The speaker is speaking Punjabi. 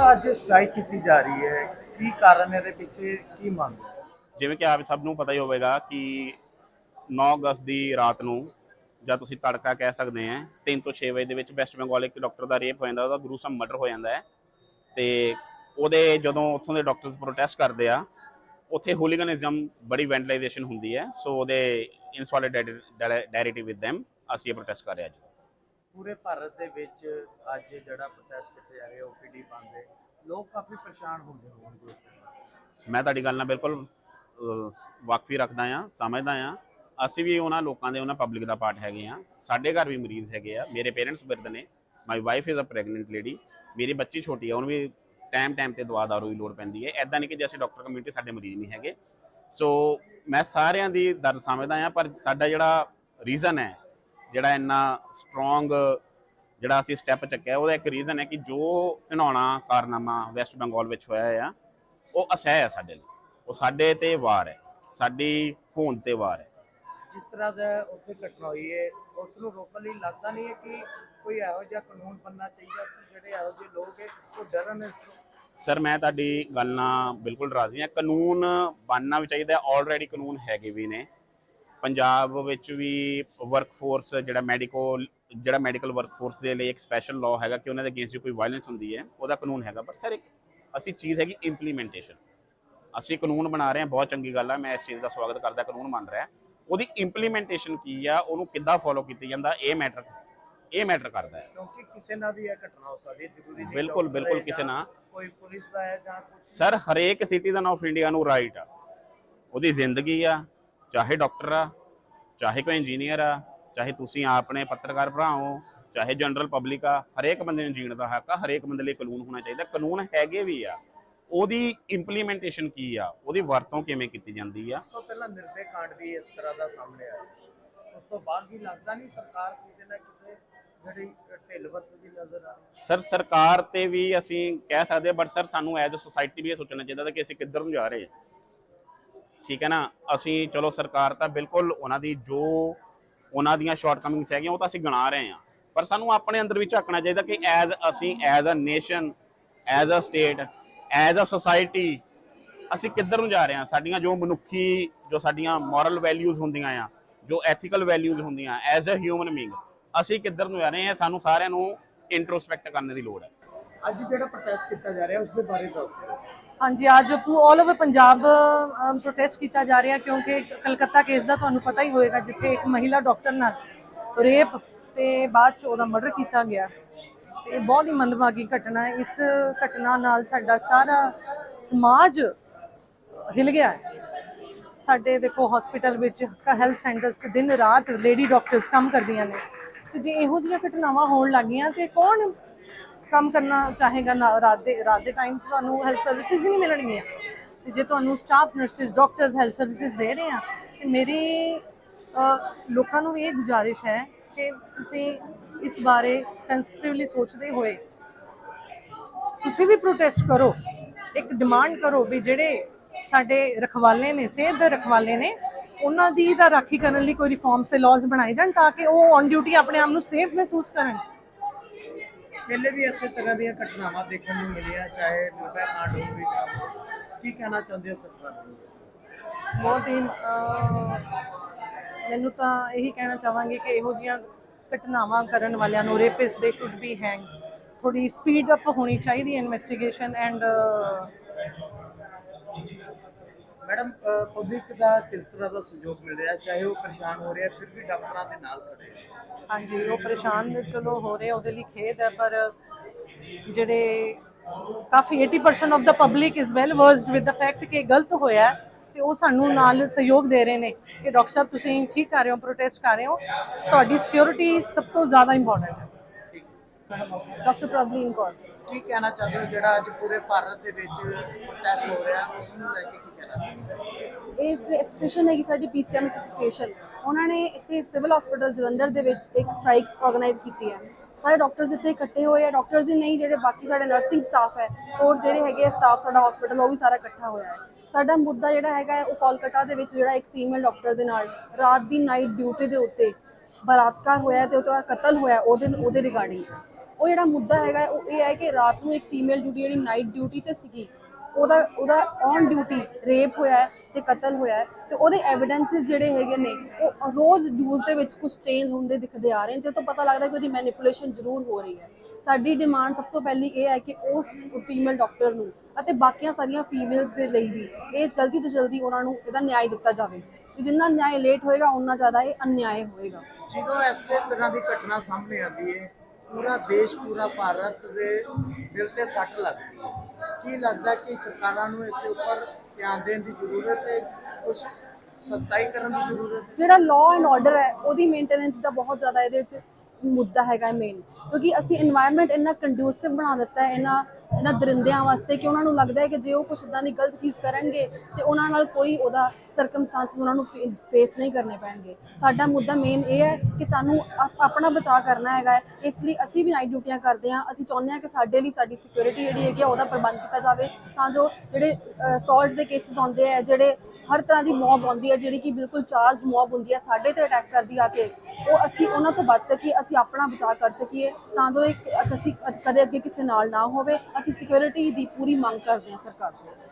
ਅੱਜ ਸਟ੍ਰਾਈਕ ਕੀਤੀ ਜਾ ਰਹੀ ਹੈ। ਕੀ ਕਾਰਨ ਇਹਦੇ ਪਿੱਛੇ? ਕੀ ਮੰਗ ਹੈ? ਜਿਵੇਂ ਕਿ ਆਪ ਸਭ ਨੂੰ ਪਤਾ ਹੀ ਹੋਵੇਗਾ ਕਿ 9 ਅਗਸਤ ਦੀ ਰਾਤ ਨੂੰ ਜਾਂ ਤੁਸੀਂ ਤੜਕਾ ਕਹਿ ਸਕਦੇ ਆ 3 ਤੋਂ 6 ਵਜੇ ਦੇ ਵਿੱਚ ਵੈਸਟ ਬੰਗਾਲ ਇੱਕ ਡਾਕਟਰ ਦਾ ਰੇਪ ਹੋ ਜਾਂਦਾ, ਉਹਦਾ ਗਰੂਸਮ ਮਰਡਰ ਹੋ ਜਾਂਦਾ ਹੈ। ਤੇ ਉਹਦੇ ਜਦੋਂ ਉੱਥੋਂ ਦੇ ਡਾਕਟਰਸ ਪ੍ਰੋਟੈਸਟ ਕਰਦੇ ਆ, ਉੱਥੇ ਹੋਲੀਗਨਿਜ਼ਮ ਬੜੀ ਵੈਂਟਲਾਈਜੇਸ਼ਨ ਹੁੰਦੀ ਹੈ। ਸੋ ਉਹਦੇ ਇਨਸੋਲੀਡੈਰਿਟੀ ਵਿਦ them ਅਸੀਂ ਇਹ ਪ੍ਰੋਟੈਸਟ ਕਰ ਰਹੇ ਅੱਜ। ਪੂਰੇ ਭਾਰਤ ਦੇ ਵਿੱਚ ਅੱਜ ਜਿਹੜਾ ਪ੍ਰੋਟੈਸਟ ਕੀਤੇ ਜਾ ਰਹੇ ਓਪੀਡੀ ਬੰਦ ਹੈ ਲੋਕ ਕਾਫੀ ਪਰੇਸ਼ਾਨ ਹੁੰਦੇ ਗਏ ਹੋਣਗੇ ਮੈਂ ਤੁਹਾਡੀ ਗੱਲ ਨਾਲ ਬਿਲਕੁਲ ਅਹ, ਵਾਕਫੀ ਰੱਖਦਾ ਆ ਸਮਝਦਾ ਆ ਅਸੀਂ ਵੀ ਉਹਨਾਂ ਲੋਕਾਂ ਦੇ ਉਹਨਾਂ ਪਬਲਿਕ ਦਾ ਪਾਰਟ ਹੈਗੇ ਆ ਸਾਡੇ ਘਰ ਵੀ ਮਰੀਜ਼ ਹੈਗੇ ਆ। ਮੇਰੇ ਪੇਰੈਂਟਸ ਬਿਰਧ ਨੇ। My wife is a pregnant lady ਮੇਰੀ ਬੱਚੀ ਛੋਟੀ ਆ ਉਹਨੂੰ ਵੀ ਟਾਈਮ ਟਾਈਮ ਤੇ ਦਵਾ ਦਾਰੂ ਦੀ ਲੋੜ ਪੈਂਦੀ ਹੈ। ਐਦਾਂ ਨਹੀਂ ਕਿ ਜੈਸੇ ਡਾਕਟਰ ਕਮਿਊਨਿਟੀ ਸਾਡੇ ਮਰੀਜ਼ ਨਹੀਂ ਹੈਗੇ। ਸੋ ਮੈਂ ਸਾਰਿਆਂ ਦੀ ਦਰਦ ਸਮਝਦਾ ਆ ਪਰ ਸਾਡਾ ਜਿਹੜਾ ਰੀਜ਼ਨ ਹੈ ਜਿਹੜਾ ਇੰਨਾ ਸਟਰੋਂਗ ਜਿਹੜਾ ਅਸੀਂ ਸਟੈਪ ਚੱਕਿਆ ਉਹਦਾ ਇੱਕ ਰੀਜ਼ਨ ਹੈ ਕਿ ਜੋ ਘਿਨਾਉਣਾ ਕਾਰਨਾਮਾ ਵੈਸਟ ਬੰਗਾਲ ਵਿੱਚ ਹੋਇਆ ਆ ਉਹ ਅਸਹਿ ਹੈ ਸਾਡੇ ਲਈ। ਉਹ ਸਾਡੇ ਤੇ ਵਾਰ ਹੈ ਸਾਡੀ ਹੋਂਦ ਤੇ ਵਾਰ ਹੈ। ਜਿਸ ਤਰ੍ਹਾਂ ਦਾ ਉੱਥੇ ਘਟਨਾ ਹੋਈ ਹੈ ਉਸ ਨੂੰ ਰੋਕਣ ਲਈ ਲੱਗਦਾ ਨਹੀਂ ਹੈ ਕਿ ਕੋਈ ਇਹੋ ਜਿਹਾ ਕਾਨੂੰਨ ਬਣਨਾ ਚਾਹੀਦਾ ਕਿ ਜਿਹੜੇ ਇਹੋ ਜਿਹੇ ਲੋਕ ਹੈ ਉਹ ਡਰਨ ਇਸ ਤੋਂ? ਸਰ ਮੈਂ ਤੁਹਾਡੀ ਗੱਲ ਨਾਲ ਬਿਲਕੁਲ ਰਾਜ਼ੀ ਹਾਂ। ਕਾਨੂੰਨ ਬਣਨਾ ਵੀ ਚਾਹੀਦਾ ਆਲਰੇਡੀ ਕਾਨੂੰਨ ਹੈਗੇ ਵੀ ਨੇ। ਪੰਜਾਬ ਵਿੱਚ ਵੀ ਵਰਕਫੋਰਸ ਜਿਹੜਾ ਮੈਡੀਕਲ ਜਿਹੜਾ ਮੈਡੀਕਲ ਵਰਕਫੋਰਸ ਦੇ ਲਈ ਇੱਕ ਸਪੈਸ਼ਲ ਲਾਅ ਹੈਗਾ ਕਿ ਉਹਨਾਂ ਦੇ ਅਗੇਂਸਟ ਕੋਈ ਵਾਇਲੈਂਸ ਹੁੰਦੀ ਹੈ ਉਹਦਾ ਕਾਨੂੰਨ ਹੈਗਾ। ਪਰ ਸਰ ਇੱਕ ਅਸੀਂ ਚੀਜ਼ ਹੈਗੀ ਇੰਪਲੀਮੈਂਟੇਸ਼ਨ ਅਸੀਂ ਕਾਨੂੰਨ ਬਣਾ ਰਹੇ ਹਾਂ ਬਹੁਤ ਚੰਗੀ ਗੱਲ ਹੈ ਮੈਂ ਇਸ ਚੀਜ਼ ਦਾ ਸਵਾਗਤ ਕਰਦਾ ਕਾਨੂੰਨ ਬਣ ਰਿਹਾ। ਉਹਦੀ ਇੰਪਲੀਮੈਂਟੇਸ਼ਨ ਕੀ ਆ ਉਹਨੂੰ ਕਿੱਦਾਂ ਫੋਲੋ ਕੀਤੀ ਜਾਂਦਾ ਇਹ ਮੈਟਰ ਇਹ ਮੈਟਰ ਕਰਦਾ ਹੈ। ਕਿਉਂਕਿ ਕਿਸੇ ਨਾਲ ਵੀ ਇਹ ਘਟਨਾ ਹੋ ਸਕਦੀ ਹੈ ਜ਼ਰੂਰੀ ਨਹੀਂ ਬਿਲਕੁਲ, ਬਿਲਕੁਲ ਕਿਸੇ ਨਾਲ। ਕੋਈ ਪੁਲਿਸ ਦਾ ਹੈ ਜਾਂ ਕੁਝ ਸਰ ਹਰੇਕ ਸਿਟੀਜ਼ਨ ਆਫ ਇੰਡੀਆ ਨੂੰ ਰਾਈਟ ਆ। ਉਹਦੀ ਜ਼ਿੰਦਗੀ ਆ ਚਾਹੇ ਡਾਕਟਰ ਆ ਚਾਹੇ ਕੋਈ ਇੰਜੀਨੀਅਰ ਆ ਚਾਹੇ ਤੁਸੀਂ ਆਪਣੇ ਪੱਤਰਕਾਰ ਭਰਾ ਹੋ ਚਾਹੇ ਜਨਰਲ ਪਬਲਿਕ ਆ ਹਰੇਕ ਬੰਦੇ ਨੂੰ ਜੀਣ ਦਾ ਹੱਕ ਆ ਹਰੇਕ ਬੰਦੇ ਲਈ ਕਾਨੂੰਨ ਹੋਣਾ ਚਾਹੀਦਾ। ਕਾਨੂੰਨ ਹੈਗੇ ਵੀ ਆ। ਉਹਦੀ ਇੰਪਲੀਮੈਂਟੇਸ਼ਨ ਕੀ ਆ? ਉਹਦੀ ਵਰਤੋਂ ਕਿਵੇਂ ਕੀਤੀ ਜਾਂਦੀ ਆ? ਉਸ ਤੋਂ ਪਹਿਲਾਂ ਨਿਰਭੈ ਕਾਂਡ ਵੀ ਇਸ ਤਰ੍ਹਾਂ ਦਾ ਸਾਹਮਣੇ ਆਇਆ। ਉਸ ਤੋਂ ਬਾਅਦ ਵੀ ਲੱਗਦਾ ਨਹੀਂ ਸਰਕਾਰ ਕਿਤੇ ਨਾ ਕਿਤੇ ਜਿਹੜੀ ਢਿੱਲ ਵਰਤਦੀ ਨਜ਼ਰ ਆ ਰਹੀ ਸਰ ਸਰਕਾਰ ਤੇ ਵੀ ਅਸੀਂ ਕਹਿ ਸਕਦੇ ਬਟ ਸਰ ਸਾਨੂੰ ਐਜ਼ ਅ ਸੋਸਾਇਟੀ ਵੀ ਇਹ ਸੋਚਣਾ ਚਾਹੀਦਾ ਕਿ ਅਸੀਂ ਕਿੱਧਰ ਨੂੰ ਜਾ ਰਹੇ ਹਾਂ। ਠੀਕ ਹੈ ਨਾ? ਅਸੀਂ ਚਲੋ ਸਰਕਾਰ ਤਾਂ ਬਿਲਕੁਲ ਉਹਨਾਂ ਦੀ ਜੋ ਉਹਨਾਂ ਦੀਆਂ ਸ਼ਾਰਟਕਮਿੰਗਸ ਹੈਗੀਆਂ ਉਹ ਤਾਂ ਅਸੀਂ ਗਣਾ ਰਹੇ ਹਾਂ। ਪਰ ਸਾਨੂੰ ਆਪਣੇ ਅੰਦਰ ਵੀ ਝਾਕਣਾ ਚਾਹੀਦਾ ਕਿ ਐਜ਼ ਅਸੀਂ as a nation as a state as a society ਅਸੀਂ ਕਿੱਧਰ ਨੂੰ ਜਾ ਰਹੇ ਹਾਂ? ਸਾਡੀਆਂ ਜੋ ਮਨੁੱਖੀ, ਜੋ ਸਾਡੀਆਂ ਮੋਰਲ ਵੈਲਿਊਜ਼ ਹੁੰਦੀਆਂ ਆ, ਜੋ ਐਥੀਕਲ ਵੈਲਿਊਜ਼ ਹੁੰਦੀਆਂ ਐਜ਼ ਅ ਹਿਊਮਨ ਬੀਇੰਗ ਅਸੀਂ ਕਿੱਧਰ ਨੂੰ ਜਾ ਰਹੇ ਹਾਂ? ਸਾਨੂੰ ਸਾਰਿਆਂ ਨੂੰ ਇੰਟਰੋਸਪੈਕਟ ਕਰਨ ਦੀ ਲੋੜ ਹੈ। ਅੱਜ ਜਿਹੜਾ ਪ੍ਰੋਟੈਸਟ ਕੀਤਾ ਜਾ ਰਿਹਾ ਉਸ ਦੇ ਬਾਰੇ ਦੱਸ ਦਿਓ। ਹਾਂਜੀ, ਅੱਜ ਆਲ ਓਵਰ ਪੰਜਾਬ ਪ੍ਰੋਟੈਸਟ ਕੀਤਾ ਜਾ ਰਿਹਾ ਕਿਉਂਕਿ ਕਲਕੱਤਾ ਕੇਸ ਦਾ ਤੁਹਾਨੂੰ ਪਤਾ ਹੀ ਹੋਏਗਾ, ਜਿੱਥੇ ਇੱਕ ਮਹਿਲਾ ਡਾਕਟਰ ਨਾਲ ਰੇਪ ਤੇ ਬਾਅਦ ਚ ਉਹਦਾ ਮਰਡਰ ਕੀਤਾ ਗਿਆ। ਤੇ ਇਹ ਬਹੁਤ ਹੀ ਮੰਦਭਾਗੀ ਘਟਨਾ ਹੈ। ਇਸ ਘਟਨਾ ਨਾਲ ਸਾਡਾ ਸਾਰਾ ਸਮਾਜ ਹਿਲ ਗਿਆ ਹੈ। ਸਾਡੇ ਦੇਖੋ ਹਸਪੀਟਲ ਵਿੱਚ ਹੈਲਥ ਸੈਂਟਰਸ 'ਚ ਦਿਨ ਰਾਤ ਲੇਡੀ ਡਾਕਟਰਸ ਕੰਮ ਕਰਦੀਆਂ ਨੇ। ਤੇ ਜੇ ਇਹੋ ਜਿਹੀਆਂ ਘਟਨਾਵਾਂ ਹੋਣ ਲੱਗੀਆਂ ਤੇ ਕੌਣ ਕੰਮ ਕਰਨਾ ਚਾਹੇਗਾ ਨਾ- ਰਾਤ ਦੇ ਰਾਤ ਦੇ ਟਾਈਮ ਤੁਹਾਨੂੰ ਹੈਲਥ ਸਰਵਿਸਿਜ਼ ਹੀ ਨਹੀਂ ਮਿਲਣਗੀਆਂ। ਤੇ ਜੇ ਤੁਹਾਨੂੰ staff nurses doctors health services ਦੇ ਰਹੇ ਆ, ਤੇ ਮੇਰੀ ਲੋਕਾਂ ਨੂੰ ਵੀ ਇਹ ਗੁਜ਼ਾਰਿਸ਼ ਹੈ ਕਿ ਤੁਸੀਂ ਇਸ ਬਾਰੇ ਸੈਂਸਿਟਿਵਲੀ ਸੋਚਦੇ ਹੋਏ ਤੁਸੀਂ ਵੀ ਪ੍ਰੋਟੈਸਟ ਕਰੋ। ਇੱਕ ਡਿਮਾਂਡ ਕਰੋ ਵੀ ਜਿਹੜੇ ਸਾਡੇ ਰਖਵਾਲੇ ਨੇ, ਸਿਹਤ ਦੇ ਰਖਵਾਲੇ ਨੇ, ਉਹਨਾਂ ਦੀ ਤਾਂ ਰਾਖੀ ਕਰਨ ਲਈ ਕੋਈ ਰਿਫਾਰਮਸ ਤੇ ਲਾਜ਼ ਬਣਾਏ ਜਾਣ ਤਾਂ ਕਿ ਉਹ ਔਨ ਡਿਊਟੀ ਆਪਣੇ ਆਪ ਨੂੰ ਸੇਫ ਮਹਿਸੂਸ ਕਰਨ। ਪਹਿਲੇ ਵੀ ਇਸੇ ਤਰ੍ਹਾਂ ਦੀਆਂ ਘਟਨਾਵਾਂ ਦੇਖਣ ਨੂੰ ਮਿਲੀਆਂ, ਚਾਹੇ ਨਿਰਭੈ ਕਾਂਡ ਹੋਵੇ ਕੀ ਕਹਿਣਾ ਚਾਹੁੰਦੇ ਹੋ ਸਰਕਾਰ ਨੂੰ? ਬਹੁਤ ਹੀ ਮੈਨੂੰ ਤਾਂ ਇਹੀ ਕਹਿਣਾ ਚਾਹਾਂਗੀ ਕਿ ਇਹੋ ਜੀਆਂ ਘਟਨਾਵਾਂ ਕਰਨ ਵਾਲਿਆਂ ਨੂੰ ਰੇਪਿਸ ਦੇ ਸ਼ੁੱਡ ਬੀ ਹੈਂਗ ਥੋੜੀ ਸਪੀਡ ਅਪ ਹੋਣੀ ਚਾਹੀਦੀ ਹੈ ਇਨਵੈਸਟੀਗੇਸ਼ਨ ਐਂਡ ਮੈਡਮ ਪਬਲਿਕ ਦਾ ਕਿਸ ਤਰ੍ਹਾਂ ਦਾ ਸਹਿਯੋਗ ਮਿਲ ਰਿਹਾ? ਚਾਹੇ ਉਹ ਪਰੇਸ਼ਾਨ ਹੋ ਰਿਹਾ, ਫਿਰ ਵੀ ਡਾਕਟਰਾਂ ਦੇ ਨਾਲ ਖੜੇ ਹਾਂਜੀ, ਉਹ ਪਰੇਸ਼ਾਨ ਚਲੋ ਹੋ ਰਹੇ ਉਹਦੇ ਲਈ ਖੇਦ ਹੈ, ਪਰ ਜਿਹੜੇ ਕਾਫੀ 80% of the public is well versed with the fact ਕਿ ਗਲਤ ਹੋਇਆ ਤੇ ਉਹ ਸਾਨੂੰ ਨਾਲ ਸਹਿਯੋਗ ਦੇ ਰਹੇ ਨੇ ਕਿ ਡਾਕਟਰ ਸਾਹਿਬ, ਤੁਸੀਂ ਠੀਕ ਕਰ ਰਹੇ ਹੋ ਪ੍ਰੋਟੈਸਟ ਕਰ ਰਹੇ ਹੋ। ਤੁਹਾਡੀ ਸਿਕਿਉਰਿਟੀ ਸਭ ਤੋਂ ਜ਼ਿਆਦਾ ਇੰਪੋਰਟੈਂਟ ਹੈ। ਡਾਕਟਰ ਪ੍ਰਭਲੀਨ ਕੌਰ। ਕੀ ਕਹਿਣਾ ਚਾਹੁੰਦੇ ਹੋ? ਜਿਹੜਾ ਅੱਜ ਪੂਰੇ ਭਾਰਤ ਦੇ ਵਿੱਚ ਪ੍ਰੋਟੈਸਟ ਹੋ ਰਿਹਾ ਉਸ ਨੂੰ ਲੈ ਕੇ ਕੀ ਕਹਿਣਾ ਇਹ ਐਸੋਸੀਏਸ਼ਨ ਹੈਗੀ ਸਾਡੀ ਪੀਸੀਐਮਐਸ ਐਸੋਸੀਏਸ਼ਨ ਉਹਨਾਂ ਨੇ ਇੱਥੇ ਸਿਵਲ ਹਸਪੀਟਲ ਜਲੰਧਰ ਦੇ ਵਿੱਚ ਇੱਕ ਸਟ੍ਰਾਈਕ ਆਰਗੇਨਾਈਜ਼ ਕੀਤੀ ਹੈ। ਸਾਰੇ ਡਾਕਟਰਸ ਇੱਥੇ ਇਕੱਠੇ ਹੋਏ ਆ। ਡਾਕਟਰਸ ਹੀ ਨਹੀਂ ਜਿਹੜੇ ਬਾਕੀ ਸਾਡੇ ਨਰਸਿੰਗ ਸਟਾਫ ਹੈ ਹੋਰ ਜਿਹੜੇ ਹੈਗੇ ਸਟਾਫ ਸਾਡਾ ਹਸਪੀਟਲ ਉਹ ਵੀ ਸਾਰਾ ਇਕੱਠਾ ਹੋਇਆ ਹੈ। ਸਾਡਾ ਮੁੱਦਾ ਜਿਹੜਾ ਹੈਗਾ ਉਹ ਕੋਲਕਾਤਾ ਦੇ ਵਿੱਚ ਜਿਹੜਾ ਇੱਕ ਫੀਮੇਲ ਡਾਕਟਰ ਦੇ ਨਾਲ ਰਾਤ ਦੀ ਨਾਈਟ ਡਿਊਟੀ ਦੇ ਉੱਤੇ ਬਲਾਤਕਾਰ ਹੋਇਆ ਤੇ ਉਹਦਾ ਕਤਲ ਹੋਇਆ ਉਹਦੇ ਉਹਦੇ ਰਿਗਾਰਡਿੰਗ ਉਹ ਜਿਹੜਾ ਮੁੱਦਾ ਹੈਗਾ, ਉਹ ਇਹ ਹੈ ਕਿ ਰਾਤ ਨੂੰ ਇੱਕ ਫੀਮੇਲ ਡਿਊਟੀ ਜਿਹੜੀ ਨਾਈਟ ਡਿਊਟੀ ਤੇ ਸੀਗੀ, ਉਹਦਾ ਉਹਦਾ ਔਨ ਡਿਊਟੀ ਰੇਪ ਹੋਇਆ ਤੇ ਕਤਲ ਹੋਇਆ ਤੇ ਉਹਦੇ ਐਵੀਡੈਂਸਸ ਜਿਹੜੇ ਹੈਗੇ ਨੇ, ਉਹ ਰੋਜ਼ ਨਿਊਜ਼ ਦੇ ਵਿੱਚ ਕੁਝ ਚੇਂਜ ਹੁੰਦੇ ਦਿਖਦੇ ਆ ਰਹੇ ਨੇ, ਜਦੋਂ ਪਤਾ ਲੱਗਦਾ ਕਿ ਉਹਦੀ ਮੈਨੀਪੂਲੇਸ਼ਨ ਜ਼ਰੂਰ ਹੋ ਰਹੀ ਹੈ। ਸਾਡੀ ਡਿਮਾਂਡ ਸਭ ਤੋਂ ਪਹਿਲੀ ਇਹ ਹੈ ਕਿ ਉਸ ਫੀਮੇਲ ਡਾਕਟਰ ਨੂੰ ਅਤੇ ਬਾਕੀਆਂ ਸਾਰੀਆਂ ਫੀਮੇਲਸ ਦੇ ਲਈ ਵੀ ਇਹ ਜਲਦੀ ਤੋਂ ਜਲਦੀ ਉਹਨਾਂ ਨੂੰ ਇਹਦਾ ਨਿਆਂ ਦਿੱਤਾ ਜਾਵੇ। ਕਿ ਜਿੰਨਾ ਨਿਆਂ ਲੇਟ ਹੋਏਗਾ ਉਨਾ ਜ਼ਿਆਦਾ ਇਹ ਅਨਿਆਏ ਹੋਏਗਾ। ਜਦੋਂ ਐਸੇ ਤਰ੍ਹਾਂ ਦੀ ਘਟਨਾ ਸਾਹਮਣੇ ਆਉਂਦੀ ਹੈ ਪੂਰਾ ਦੇਸ਼, ਪੂਰਾ ਭਾਰਤ ਦੇ ਦਿਲ ਤੇ ਸੱਟ ਲੱਗਦੀ ਹੈ ਕੀ ਲੱਗਦਾ ਕਿ ਸਰਕਾਰਾਂ ਨੂੰ ਇਸ ਦੇ ਉੱਪਰ ਧਿਆਨ ਦੇਣ ਦੀ ਜ਼ਰੂਰਤ ਹੈ? ਕੁਝ ਸਖਤਾਈ ਕਰਨ ਦੀ ਜ਼ਰੂਰਤ ਹੈ? ਜਿਹੜਾ ਲਾਅ ਐਂਡ ਆਰਡਰ ਹੈ, ਉਹਦੀ ਮੇਨਟੇਨੈਂਸ ਦਾ ਬਹੁਤ ਜ਼ਿਆਦਾ ਇਹਦੇ ਵਿੱਚ ਮੁੱਦਾ ਹੈਗਾ ਮੇਨ ਕਿਉਂਕਿ ਅਸੀਂ এনवायरमेंट ਇੰਨਾ ਕੰਡਿਊਸਿਵ ਬਣਾ ਦਿੱਤਾ ਹੈ ਇਹਨਾਂ ਇਹਨਾਂ ਦਰਿੰਦਿਆਂ ਵਾਸਤੇ ਕਿ ਉਹਨਾਂ ਨੂੰ ਲੱਗਦਾ ਹੈ ਕਿ ਜੇ ਉਹ ਕੁਝ ਇਦਾਂ ਦੀ ਗਲਤ ਚੀਜ਼ ਕਰਨਗੇ ਤੇ ਉਹਨਾਂ ਨਾਲ ਕੋਈ ਉਹਦਾ ਸਰਕਮਸਟੈਂਸਸ ਉਹਨਾਂ ਨੂੰ ਫੇਸ ਨਹੀਂ ਕਰਨੇ ਪੈਣਗੇ। ਸਾਡਾ ਮੁੱਦਾ ਮੇਨ ਇਹ ਹੈ ਕਿ ਸਾਨੂੰ ਆਪਣਾ ਬਚਾਅ ਕਰਨਾ ਹੈਗਾ ਇਸ ਲਈ ਅਸੀਂ ਵੀ ਨਾਈਟ ਡਿਊਟੀਆਂ ਕਰਦੇ ਹਾਂ। ਅਸੀਂ ਚਾਹੁੰਦੇ ਹਾਂ ਕਿ ਸਾਡੇ ਲਈ ਸਾਡੀ ਸਿਕਿਉਰਿਟੀ ਜਿਹੜੀ ਹੈਗੀ ਉਹਦਾ ਪ੍ਰਬੰਧ ਕੀਤਾ ਜਾਵੇ ਤਾਂ ਜੋ ਜਿਹੜੇ ਅਸੌਲਟ ਦੇ ਕੇਸਿਸ ਆਉਂਦੇ ਆ, ਜਿਹੜੇ ਹਰ ਤਰ੍ਹਾਂ ਦੀ ਮੌਬ ਆਉਂਦੀ ਹੈ ਜਿਹੜੀ ਕਿ ਬਿਲਕੁਲ ਚਾਰਜਡ ਮੌਬ ਹੁੰਦੀ ਹੈ ਸਾਡੇ ਤੇ ਅਟੈਕ ਕਰਦੀ ਆ ਕੇ, ਉਹ ਅਸੀਂ ਉਹਨਾਂ ਤੋਂ ਬਚ ਸਕੀਏ, ਅਸੀਂ ਆਪਣਾ ਬਚਾਅ ਕਰ ਸਕੀਏ, ਤਾਂ ਜੋ ਇੱਕ ਅਸੀਂ ਕਦੇ ਅੱਗੇ ਕਿਸੇ ਨਾਲ ਨਾ ਹੋਵੇ, ਅਸੀਂ ਸਿਕਿਉਰਿਟੀ ਦੀ ਪੂਰੀ ਮੰਗ ਕਰਦੇ ਹਾਂ ਸਰਕਾਰ ਤੋਂ।